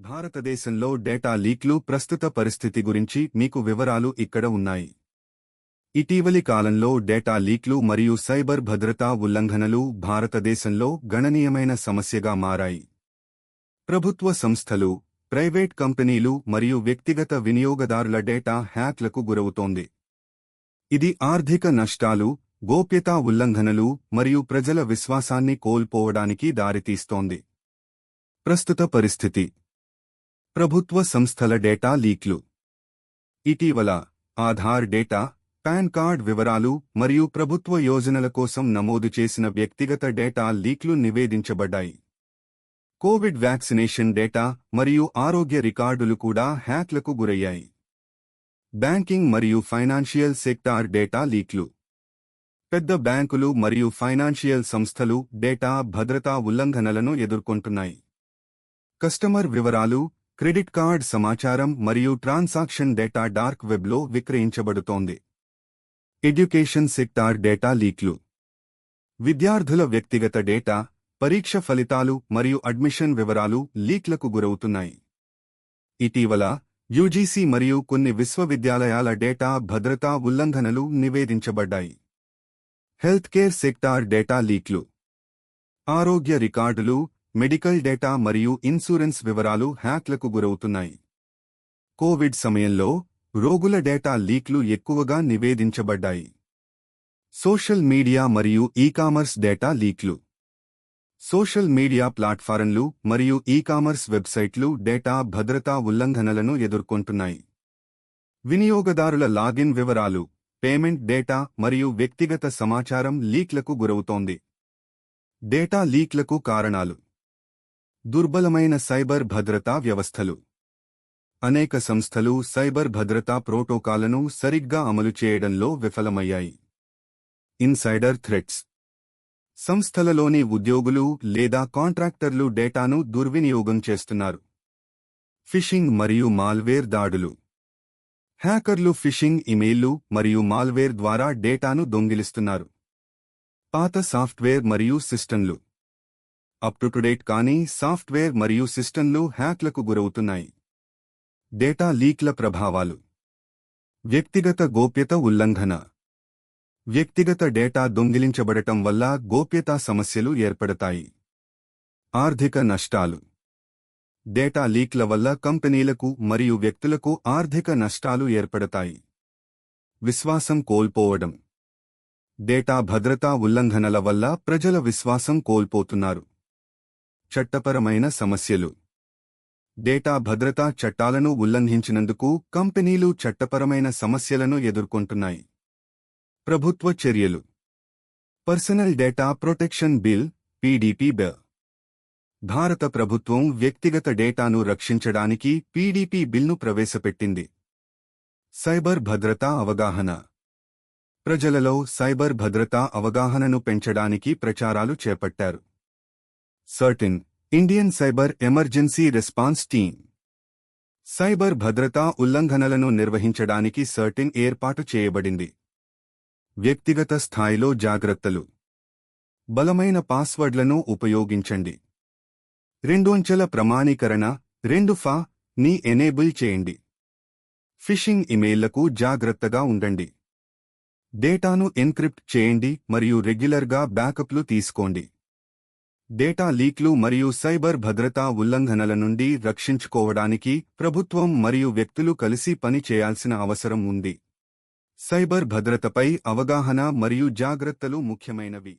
భారతదేశంలో డేటా లీక్లు ప్రస్తుత పరిస్థితి గురించి మీకు వివరాలు ఇక్కడ ఉన్నాయి. ఇటీవలి కాలంలో డేటా లీక్లు మరియు సైబర్ భద్రతా ఉల్లంఘనలు భారతదేశంలో గణనీయమైన సమస్యగా మారాయి. ప్రభుత్వ సంస్థలు ప్రైవేట్ కంపెనీలు మరియు వ్యక్తిగత వినియోగదారుల డేటా హ్యాక్లకు గురవుతోంది. ఇది ఆర్థిక నష్టాలు గోప్యతా ఉల్లంఘనలు మరియు ప్రజల విశ్వాసాన్ని కోల్పోవడానికి దారితీస్తోంది. ప్రస్తుత పరిస్థితి ప్రభుత్వ సంస్థల డేటా లీక్లు. ఇటీవల ఆధార్ డేటా పాన్ కార్డ్ వివరాలు మరియు ప్రభుత్వ యోజనల కోసం నమోదు చేసిన వ్యక్తిగత డేటా లీక్లు నివేదించబడ్డాయి. కోవిడ్ వ్యాక్సినేషన్ డేటా మరియు ఆరోగ్య రికార్డులు కూడా హ్యాక్లకు గురయ్యాయి. బ్యాంకింగ్ మరియు ఫైనాన్షియల్ సెక్టార్ డేటా లీక్లు. పెద్ద బ్యాంకులు మరియు ఫైనాన్షియల్ సంస్థలు డేటా భద్రతా ఉల్లంఘనలను ఎదుర్కొంటున్నాయి. కస్టమర్ వివరాలు క్రెడిట్ కార్డ్ సమాచారం మరియు ట్రాన్సాక్షన్ డేటా డార్క్ వెబ్లో విక్రయించబడుతోంది. ఎడ్యుకేషన్ సెక్టార్ డేటా లీక్లు. విద్యార్థుల వ్యక్తిగత డేటా పరీక్ష ఫలితాలు మరియు అడ్మిషన్ వివరాలు లీక్లకు గురవుతున్నాయి. ఇటీవల యూజీసీ మరియు కొన్ని విశ్వవిద్యాలయాల డేటా భద్రతా ఉల్లంఘనలు నివేదించబడ్డాయి. హెల్త్ కేర్ సెక్టార్ డేటా లీక్లు. ఆరోగ్య రికార్డులు మెడికల్ డేటా మరియు ఇన్సూరెన్స్ వివరాలు హ్యాక్లకు గురవుతున్నాయి. కోవిడ్ సమయంలో రోగుల డేటా లీక్లు ఎక్కువగా నివేదించబడ్డాయి. సోషల్ మీడియా మరియు ఈకామర్స్ డేటా లీక్లు. సోషల్ మీడియా ప్లాట్ఫారంలు మరియు ఈకామర్స్ వెబ్సైట్లు డేటా భద్రతా ఉల్లంఘనలను ఎదుర్కొంటున్నాయి. వినియోగదారుల లాగిన్ వివరాలు పేమెంట్ డేటా మరియు వ్యక్తిగత సమాచారం లీక్లకు గురవుతోంది. డేటా లీక్లకు కారణాలు. దుర్బలమైన సైబర్ భద్రతా వ్యవస్థలు. అనేక సంస్థలు సైబర్ భద్రతా ప్రోటోకాలను సరిగ్గా అమలు చేయడంలో విఫలమయ్యాయి. Insider threats. సంస్థలలోని ఉద్యోగులు లేదా కాంట్రాక్టర్లు డేటాను దుర్వినియోగం చేస్తున్నారు. ఫిషింగ్ మరియు మాల్వేర్ దాడులు. హ్యాకర్లు ఫిషింగ్ ఇమెయిల్లు మరియు మాల్వేర్ ద్వారా డేటాను దొంగిలిస్తున్నారు. పాత సాఫ్ట్వేర్ మరియు సిస్టంలు. అప్ టు కానీ సాఫ్ట్వేర్ మరియు సిస్టంలు హ్యాక్లకు గురవుతున్నాయి. డేటా లీక్ల ప్రభావాలు. వ్యక్తిగత గోప్యత ఉల్లంఘన. వ్యక్తిగత డేటా దొంగిలించబడటం వల్ల గోప్యతా సమస్యలు ఏర్పడతాయి. ఆర్థిక నష్టాలు. డేటా లీక్ల వల్ల కంపెనీలకు మరియు వ్యక్తులకు ఆర్థిక నష్టాలు ఏర్పడతాయి. విశ్వాసం కోల్పోవడం. డేటా భద్రతా ఉల్లంఘనల వల్ల ప్రజల విశ్వాసం కోల్పోతున్నారు. చట్టపరమైన సమస్యలు. డేటా భద్రతా చట్టాలను ఉల్లంఘించినందుకు కంపెనీలు చట్టపరమైన సమస్యలను ఎదుర్కొంటున్నాయి. ప్రభుత్వ చర్యలు. Personal data protection bill PDP bill. భారత ప్రభుత్వం వ్యక్తిగత డేటాను రక్షించడానికి పీడీపీ బిల్ను ప్రవేశపెట్టింది. సైబర్ భద్రతా అవగాహన. ప్రజలలో సైబర్ భద్రతా అవగాహనను పెంచడానికి ప్రచారాలు చేపట్టారు. CERT In Indian cyber emergency response team cyber భద్రతా ఉల్లంఘనలను నిర్వహించడానికి సర్టిన్ ఏర్పాటు చేయబడింది. వ్యక్తిగత స్థాయిలో జాగ్రత్తలు. బలమైన పాస్వర్డ్లను ఉపయోగించండి. రెండోంచెల ప్రమాణీకరణ రెండు ఫా ని ఎనేబుల్ చేయండి. ఫిషింగ్ ఇమెయిల్లకు జాగ్రత్తగా ఉండండి. డేటాను ఎన్క్రిప్ట్ చేయండి మరియు రెగ్యులర్గా బ్యాకప్లు తీసుకోండి. డేటా లీక్లు మరియు సైబర్ భద్రతా ఉల్లంఘనల నుండి రక్షించుకోవడానికి ప్రభుత్వం మరియు వ్యక్తులు కలిసి పని చేయాల్సిన అవసరం ఉంది. సైబర్ భద్రతపై అవగాహన మరియు జాగ్రత్తలు ముఖ్యమైనవి.